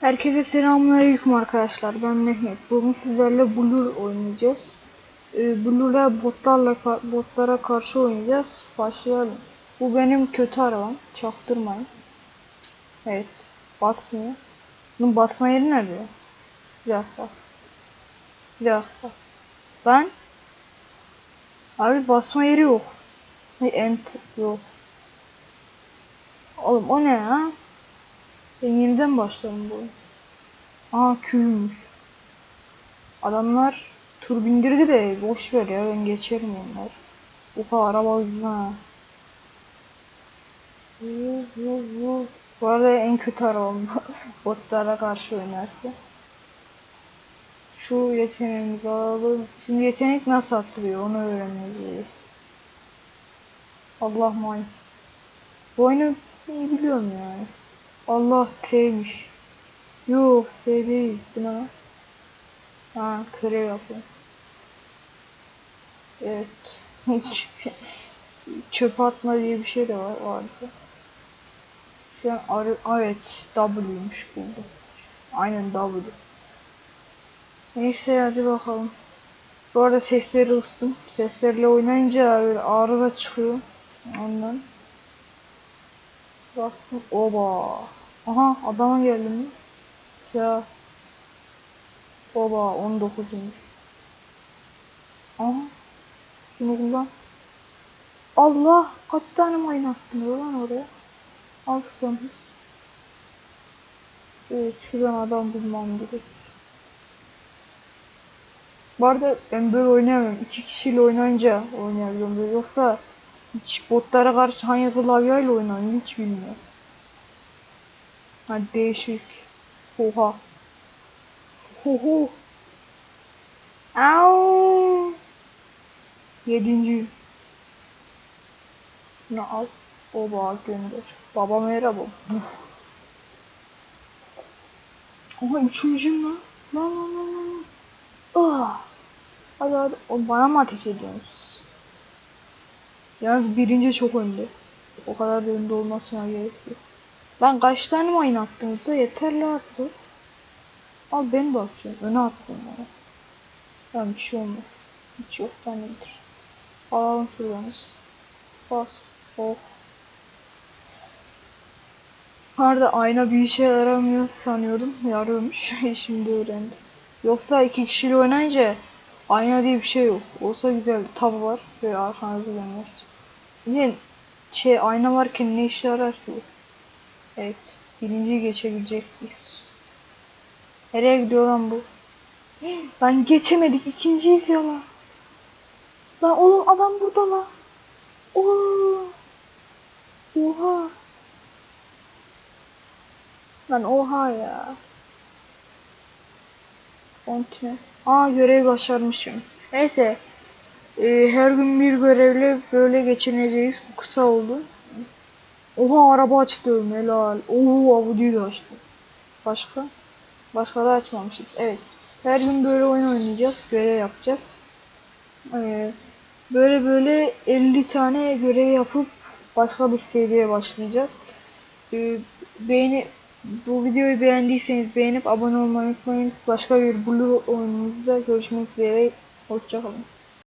Herkese selamünaleyküm arkadaşlar. Ben Mehmet. Bugün sizlerle Blur oynayacağız. Ee, botlarla botlara karşı oynayacağız. Başlayalım. Bu benim kötü arabam. Çaktırmayın. Evet. Basmıyor. Bunun basma yeri nerede? Bir dakika. Bir dakika. Ben Abi basma yeri yok. Ent yok. Oğlum o ne ya? Ben yeniden başlarım bu. Aa küymüş. Adamlar tur bindirdi de boş ver ya ben geçerim onlar. Bu kadar araba güzel. Bu arada en kötü arabam botlara karşı oynarken. Şu yeteneğimizi alalım. Şimdi yetenek nasıl atılıyor onu öğreneceğiz. Allah may. Bu oyunu iyi biliyorum yani. Allah sevmiş. Yok S değil. Bu ne? Ha kare yapıyor. Evet. Çöp atma diye bir şey de var vardı. Şu an arı, evet W'ymuş buldum. Aynen W. Neyse hadi bakalım. Bu arada sesleri ıstım. Seslerle oynayınca böyle arıza çıkıyor. Ondan. Baktım. Oba. Aha adama geldim mi? Siyah. Oba 19. Aha. Şunu kullan. Allah kaç tane mayın attın lan oraya. Al şuradan hız. Evet şuradan adam bulmam gerek. Bu arada ben böyle oynayamıyorum. İki kişiyle oynayınca oynayabiliyorum. Yoksa hiç botlara karşı hangi klavyeyle oynanıyor hiç bilmiyorum. Hadi değişik. Oha. Oho. Au. Yedinci. Bunu al. Baba gönder. Baba merhaba. Buf. Aha üçüncüyüm lan. Lan lan lan lan. Ah. Hadi hadi. O bana mı ateş ediyorsunuz? Yalnız birinci çok önde. O kadar da önde olmasına gerek yok. Lan kaç tane mayın attınız da yeterli artık. Al ben de atıyorum. Öne attım bana. Tamam bir şey olmaz. Hiç yoktan iyidir. Alalım şuradanız. Bas. Oh. Arada ayna bir işe yaramıyor sanıyordum. Yarıyormuş. Şimdi öğrendim. Yoksa iki kişiyle oynayınca ayna diye bir şey yok. Olsa güzel. Tab var ve arkanızı dönüyor. Yine şey ayna varken ne işe yarar ki? Evet. Birinciyi geçebilecek miyiz? Nereye gidiyor lan bu? Lan geçemedik. ikinciyiz ya lan. Lan oğlum adam burada lan. Oo. Oha. Lan oha ya. Kontine. Aa görev başarmışım. Neyse. Ee, her gün bir görevle böyle geçineceğiz. Bu kısa oldu. Oha araba açtım helal. Oo Audi'yi de açtım. Başka? Başka da açmamışız. Evet. Her gün böyle oyun oynayacağız. Görev yapacağız. Ee, böyle böyle 50 tane görev yapıp başka bir seriye başlayacağız. Ee, beğeni bu videoyu beğendiyseniz beğenip abone olmayı unutmayın. Başka bir Blue oyunumuzda görüşmek üzere. Hoşçakalın.